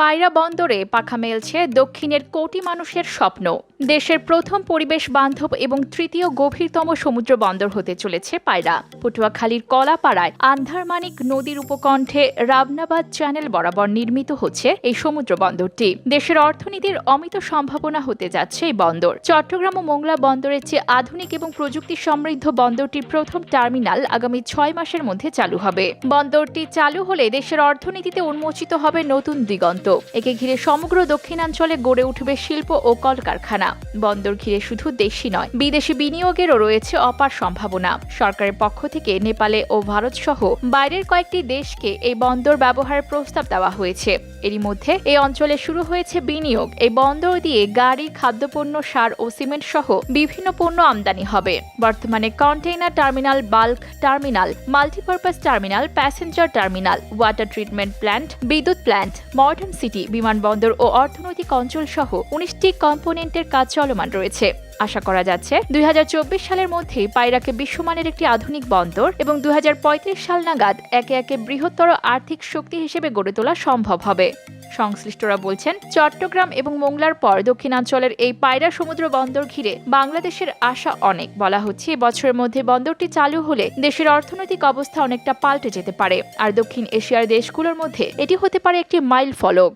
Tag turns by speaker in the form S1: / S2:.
S1: পায়রা বন্দরে পাখা মেলছে দক্ষিণের কোটি মানুষের স্বপ্ন। দেশের প্রথম পরিবেশ বান্ধব এবং তৃতীয় গভীরতম সমুদ্র বন্দর হতে চলেছে পায়রা। পটুয়াখালীর কলাপাড়ায় আন্ধারমানিক নদীর উপকণ্ঠে রাবনাবাদ চ্যানেল বরাবর নির্মিত হচ্ছে এই সমুদ্র বন্দরটি। দেশের অর্থনীতির অমিত সম্ভাবনা হতে যাচ্ছে এই বন্দর। চট্টগ্রাম ও মোংলা বন্দরের চেয়ে আধুনিক এবং প্রযুক্তি সমৃদ্ধ বন্দরটির প্রথম টার্মিনাল আগামী ছয় মাসের মধ্যে চালু হবে। বন্দরটি চালু হলে দেশের অর্থনীতিতে উন্মোচিত হবে নতুন দিগন্ত। একে ঘিরে সমগ্র দক্ষিণাঞ্চলে গড়ে উঠবে শিল্প ও কলকারখানা। বন্দর ঘিরে শুধু দেশি নয়, বিদেশি বিনিয়োগেরও রয়েছে অপার সম্ভাবনা। সরকারের পক্ষ থেকে নেপালে ও ভারত সহ বাইরের কয়েকটি দেশকে এই বন্দর ব্যবহারের প্রস্তাব দেওয়া হয়েছে। এরই মধ্যে এই অঞ্চলে শুরু হয়েছে বিনিয়োগ। এই বন্দর দিয়ে গাড়ি, খাদ্যপণ্য, সার ও সিমেন্ট সহ বিভিন্ন পণ্য আমদানি হবে। বর্তমানে container terminal, bulk terminal, multipurpose terminal, passenger terminal, water treatment plant, বিদ্যুৎ প্ল্যান্ট, মডার্ন সিটি, বিমানবন্দর ও অর্থনৈতিক অঞ্চল সহ উনিশটি কম্পোনেন্টের কাজ চলমান রয়েছে। আশা করা যাচ্ছে। দুই হাজার চব্বিশ সালের মধ্যেই পায়রাকে বিশ্বমানের একটি আধুনিক বন্দর এবং দুই হাজার পঁয়ত্রিশ সাল নাগাদ একে একে বৃহত্তর আর্থিক শক্তি হিসেবে গড়ে তোলা সম্ভব হবে। সংশ্লিষ্টরা বলছেন, চট্টগ্রাম এবং মোংলার পর দক্ষিণাঞ্চলের এই পায়রা সমুদ্র বন্দর ঘিরে বাংলাদেশের আশা অনেক বলা হচ্ছে। বছরের মধ্যে বন্দরটি চালু হলে দেশের অর্থনৈতিক অবস্থা অনেকটা পাল্টে যেতে পারে। আর দক্ষিণ এশিয়ার দেশগুলোর মধ্যে এটি হতে পারে একটি মাইল ফলক